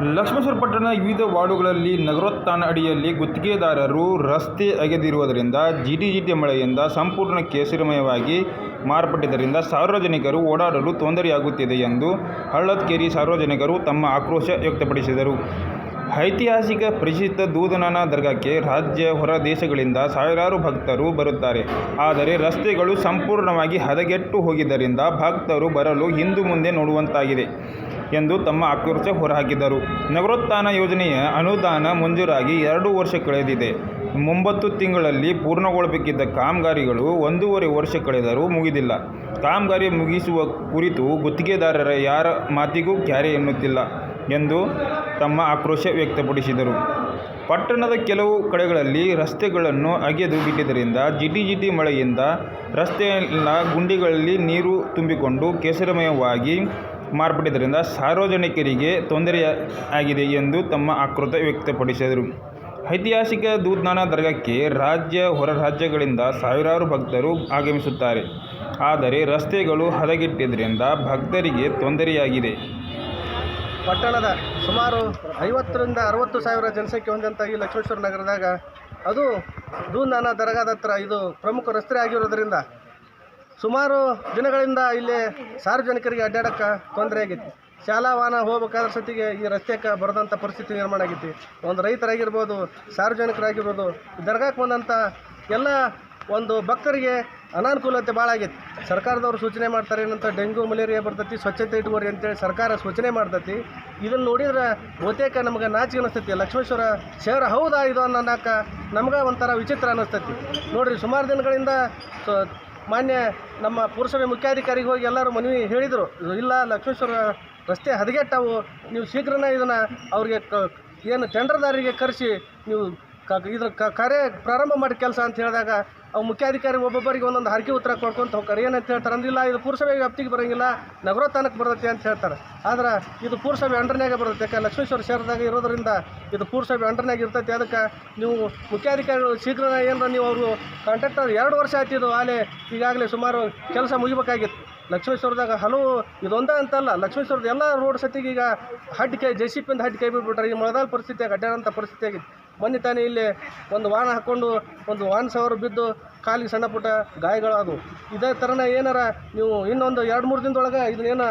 ಲಕ್ಷ್ಮೇಶ್ವರ ಪಟ್ಟಣ ವಿವಿಧ ವಾರ್ಡುಗಳಲ್ಲಿ ನಗರೋತ್ಥಾನ ಅಡಿಯಲ್ಲಿ ಗುತ್ತಿಗೆದಾರರು ರಸ್ತೆ ಅಗೆದಿರುವುದರಿಂದ ಜಿಟಿ ಮಳೆಯಿಂದ ಸಂಪೂರ್ಣ ಕೇಸರಿಮಯವಾಗಿ ಮಾರ್ಪಟ್ಟಿದ್ದರಿಂದ ಸಾರ್ವಜನಿಕರು ಓಡಾಡಲು ತೊಂದರೆಯಾಗುತ್ತಿದೆ ಎಂದು ಹಳ್ಳದಕೇರಿ ಸಾರ್ವಜನಿಕರು ತಮ್ಮ ಆಕ್ರೋಶ ವ್ಯಕ್ತಪಡಿಸಿದರು. ಐತಿಹಾಸಿಕ ಪ್ರಸಿದ್ಧ ದೂದನಾನ ದರ್ಗಾಕ್ಕೆ ರಾಜ್ಯ ಹೊರ ದೇಶಗಳಿಂದ ಸಾವಿರಾರು ಭಕ್ತರು ಬರುತ್ತಾರೆ. ಆದರೆ ರಸ್ತೆಗಳು ಸಂಪೂರ್ಣವಾಗಿ ಹದಗೆಟ್ಟು ಹೋಗಿದ್ದರಿಂದ ಭಕ್ತರು ಬರಲು ಹಿಂದು ಮುಂದೆ ನೋಡುವಂತಾಗಿದೆ. ಎಂದು ತಮ್ಮ ಆಕ್ರೋಶ ಹೊರಹಾಕಿದರು. ನಗರೋತ್ಥಾನ ಯೋಜನೆಯ ಅನುದಾನ ಮಂಜೂರಾಗಿ ಎರಡು ವರ್ಷ ಕಳೆದಿದೆ. ಒಂಬತ್ತು ತಿಂಗಳಲ್ಲಿ ಪೂರ್ಣಗೊಳ್ಳಬೇಕಿದ್ದ ಕಾಮಗಾರಿಗಳು ಒಂದೂವರೆ ವರ್ಷ ಕಳೆದರೂ ಮುಗಿದಿಲ್ಲ. ಕಾಮಗಾರಿ ಮುಗಿಸುವ ಕುರಿತು ಗುತ್ತಿಗೆದಾರರ ಯಾರ ಮಾತಿಗೂ ಕ್ಯಾರೆ ಎನ್ನುತ್ತಿಲ್ಲ ಎಂದು ತಮ್ಮ ಆಕ್ರೋಶ ವ್ಯಕ್ತಪಡಿಸಿದರು. ಪಟ್ಟಣದ ಕೆಲವು ಕಡೆಗಳಲ್ಲಿ ರಸ್ತೆಗಳನ್ನು ಅಗೆದು ಬಿಟ್ಟಿದ್ದರಿಂದ ಜಿಟಿ ಜಿಟಿ ಮಳೆಯಿಂದ ರಸ್ತೆಯ ಗುಂಡಿಗಳಲ್ಲಿ ನೀರು ತುಂಬಿಕೊಂಡು ಕೇಸರಮಯವಾಗಿ ಮಾರ್ಪಟ್ಟಿದ್ದರಿಂದ ಸಾರ್ವಜನಿಕರಿಗೆ ತೊಂದರೆಯಾಗಿದೆ ಎಂದು ತಮ್ಮ ಆಕ್ರೋಶ ವ್ಯಕ್ತಪಡಿಸಿದರು. ಐತಿಹಾಸಿಕ ದೂದ್ನಾನ ದರ್ಗಾಕ್ಕೆ ರಾಜ್ಯ, ಹೊರ ರಾಜ್ಯಗಳಿಂದ ಸಾವಿರಾರು ಭಕ್ತರು ಆಗಮಿಸುತ್ತಾರೆ. ಆದರೆ ರಸ್ತೆಗಳು ಹದಗೆಟ್ಟಿದ್ದರಿಂದ ಭಕ್ತರಿಗೆ ತೊಂದರೆಯಾಗಿದೆ. ಪಟ್ಟಣದ ಸುಮಾರು ಐವತ್ತರಿಂದ ಅರವತ್ತು ಸಾವಿರ ಜನಸಂಖ್ಯೆ ಹೊಂದಂಥ ಈ ಲಕ್ಷ್ಮೇಶ್ವರ ನಗರದಾಗ ಅದು ದೂನಾನ ದರ್ಗಾದ ಹತ್ರ ಇದು ಪ್ರಮುಖ ರಸ್ತೆ ಆಗಿರೋದ್ರಿಂದ ಸುಮಾರು ದಿನಗಳಿಂದ ಇಲ್ಲಿ ಸಾರ್ವಜನಿಕರಿಗೆ ಅಡ್ಡಾಡಕ್ಕೆ ತೊಂದರೆ ಆಗೈತಿ ಶಾಲಾ ವಾಹನ ಹೋಗ್ಬೇಕಾದ್ರ ಸತಿಗೆ ಈ ರಸ್ತೆಗೆ ಬರದಂಥ ಪರಿಸ್ಥಿತಿ ನಿರ್ಮಾಣ ಆಗೈತಿ ಒಂದು ರೈತರಾಗಿರ್ಬೋದು, ಸಾರ್ವಜನಿಕರಾಗಿರ್ಬೋದು ದರ್ಗಾಕ್ಕೆ ಬಂದಂಥ ಎಲ್ಲ ಒಂದು ಭಕ್ತರಿಗೆ ಅನಾನುಕೂಲತೆ ಭಾಳ ಆಗೈತಿ ಸರ್ಕಾರದವರು ಸೂಚನೆ ಮಾಡ್ತಾರೆ, ಏನಂತ ಡೆಂಗ್ಯೂ ಮಲೇರಿಯಾ ಬರ್ತೈತಿ, ಸ್ವಚ್ಛತೆ ಇಟ್ಕೋರಿ ಅಂತೇಳಿ ಸರ್ಕಾರ ಸೂಚನೆ ಮಾಡ್ತೈತಿ. ಇದನ್ನು ನೋಡಿದ್ರೆ ಬಹುತೇಕ ನಮ್ಗೆ ನಾಚಿಕೆ ಅನಿಸ್ತೈತಿ. ಲಕ್ಷ್ಮೇಶ್ವರ ಶೇರ್ ಹೌದಾ ಇದು ಅನ್ನೋಕ ನಮ್ಗೆ ಒಂಥರ ವಿಚಿತ್ರ ಅನ್ನಿಸ್ತೈತಿ ನೋಡಿರಿ, ಸುಮಾರು ದಿನಗಳಿಂದ ಮಾನ್ಯ ನಮ್ಮ ಪುರಸಭೆ ಮುಖ್ಯಾಧಿಕಾರಿಗೆ ಹೋಗಿ ಎಲ್ಲರೂ ಮನವಿ ಹೇಳಿದರು. ಇಲ್ಲ, ಲಕ್ಷ್ಮೇಶ್ವರ ರಸ್ತೆ ಹದಗೆಟ್ಟವು. ನೀವು ಶೀಘ್ರನೇ ಇದನ್ನು ಅವ್ರಿಗೆ ಏನು ಟೆಂಡರ್ದಾರರಿಗೆ ಕರೆಸಿ ನೀವು ಕ ಇದ್ರ ಕಾರ್ಯ ಪ್ರಾರಂಭ ಮಾಡಿ ಕೆಲಸ ಅಂತ ಹೇಳಿದಾಗ ಅವು ಮುಖ್ಯಾಧಿಕಾರಿ ಒಬ್ಬೊಬ್ಬರಿಗೆ ಒಂದೊಂದು ಹರಕೆ ಉತ್ತರ ಕೊಡ್ಕೊಂತ ಹೋಗ್ತಾರೆ. ಏನಂತ ಹೇಳ್ತಾರೆ? ಅಂದಿಲ್ಲ, ಇದು ಪುರಸಭೆ ವ್ಯಾಪ್ತಿಗೆ ಬರೋಂಗಿಲ್ಲ ನಗರೋತ್ಥಾನಕ್ಕೆ ಬರ್ತೈತಿ ಅಂತ ಹೇಳ್ತಾರೆ. ಆದ್ರೆ ಇದು ಪುರಸಭೆ ಅಂಡರ್ನಾಗೆ ಬರುತ್ತೆ. ಯಾಕೆ ಲಕ್ಷ್ಮೇಶ್ವರ ಶಹರದಾಗ ಇರೋದ್ರಿಂದ ಇದು ಪುರಸಭೆ ಅಂಡರ್ನಾಗ ಇರ್ತೈತಿ. ಅದಕ್ಕೆ ನೀವು ಮುಖ್ಯಾಧಿಕಾರಿಗಳು ಶೀಘ್ರ ಏನರ ನೀವು ಅವರು ಕಾಂಟ್ರಾಕ್ಟರ್ ಎರಡು ವರ್ಷ ಆಯ್ತಿದ್ದು ಆಲೆ ಈಗಾಗಲೇ ಸುಮಾರು ಕೆಲಸ ಮುಗಿಬೇಕಾಗಿತ್ತು. ಲಕ್ಷ್ಮೇಶ್ವರದಾಗ ಹಲವು ಇದೊಂದೇ ಅಂತಲ್ಲ, ಲಕ್ಷ್ಮೇಶ್ವರದ ಎಲ್ಲ ರೋಡ್ ಸತಿಗೆ ಈಗ ಹಡ್ಡು ಕೈ ಜೆ ಸಿ ಪಿಂದ ಹಡ್ಡು ಕೈ ಬಿಟ್ಬಿಟ್ರೆ ಈ ಮಳೆಗಾಲ ಪರಿಸ್ಥಿತಿಯಾಗಿ ಅಡ್ಡಾಡೋಂಥ ಪರಿಸ್ಥಿತಿ ಮೊನ್ನೆ ಇಲ್ಲಿ ಒಂದು ವಾಹನ ಹಾಕ್ಕೊಂಡು ಒಂದು ವಾಹನ ಸವಾರ ಬಿದ್ದು ಕಾಲಿಗೆ ಸಣ್ಣ ಪುಟ್ಟ ಗಾಯಗಳಾದವು. ಇದೇ ಥರನೇ ಏನಾರ ನೀವು ಇನ್ನೊಂದು ಎರಡು ಮೂರು ದಿನದೊಳಗೆ ಇದನ್ನೇನು